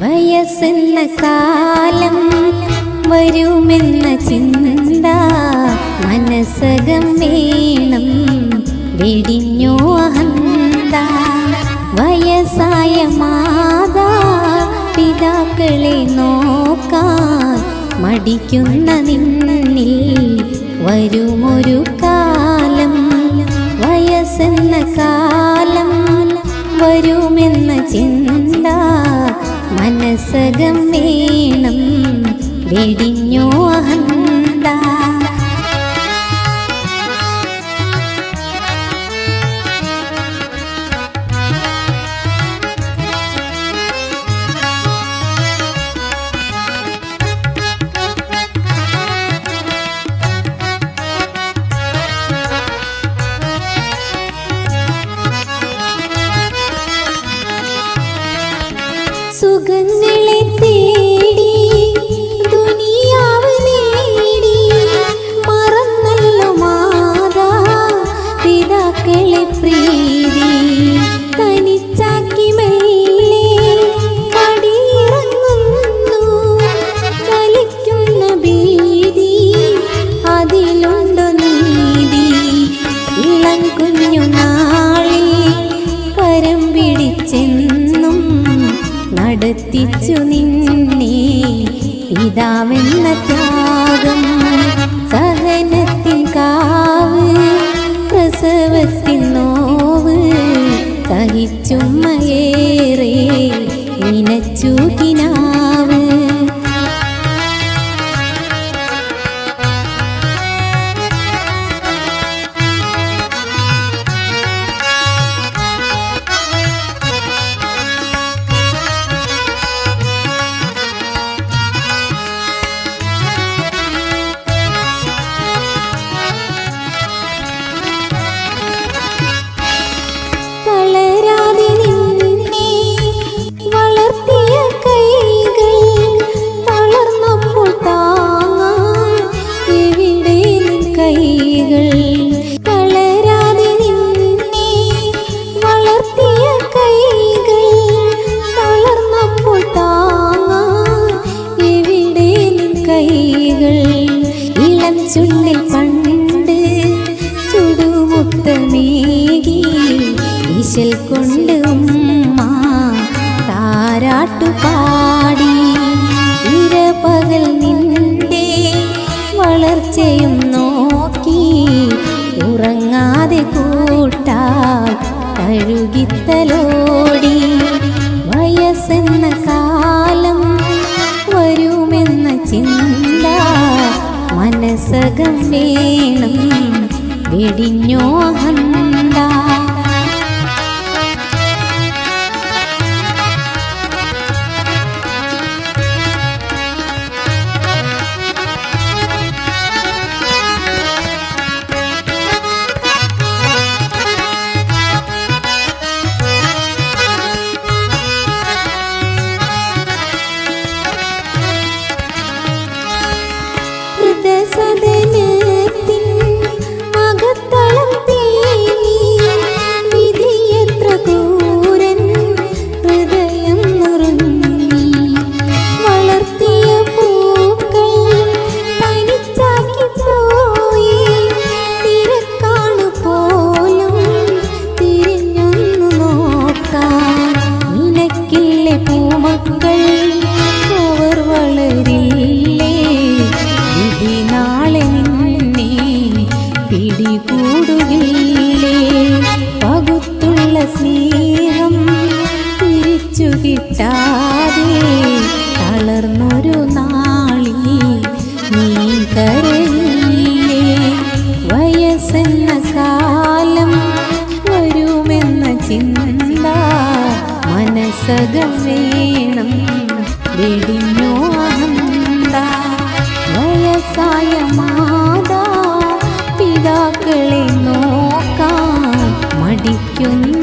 വയസ്സെന്ന കാലം വരുമെന്ന ചിന്ത മനസ്സകം വേണം വെടിഞ്ഞോ അഹന്ത. വയസ്സായ മാതാ പിതാക്കളെ നോക്കാൻ മടിക്കുന്ന നിന്നിൽ വരുമൊരു കാലം. വയസ്സെന്ന കാലം വരുമെന്ന ചിന്ത മനസ്സകം വേണം വെടിഞ്ഞോ അഹന്ത விழித்தே നിന്നെ പിതാവെന്ന ത്യാഗം സഹനത്തിൻ കാവ് പ്രസവത്തിൻ നോവ് സഹിച്ചുമ്മയേറെ ചുണ്ടിൽ പണ്ട് ചുടുമുത്തമേകി ഈശൽ കൊണ്ട് ഉമ്മ പാടി ഇരപകൽ നിന്റെ വളർച്ചയും നോക്കി ഉറങ്ങാതെ കൂട്ടാൽ കഴുകിത്തലോടി. വയസ്സെന്ന കാലം വരുമെന്ന ചിന്ത മനസ്സകം വേണം വെടിഞ്ഞോ കിട്ടാതെ തളർന്നൊരു നാളി നീ കരയില്ലേ വയസ്സെന്ന കാലം വരുമെന്ന ചിന്ത മനസ്സകം വേണം വെടിഞ്ഞോ അഹന്ത. വയസ്സായ മാതാ പിതാക്കളെ നോക്കാൻ മടിക്കുന്ന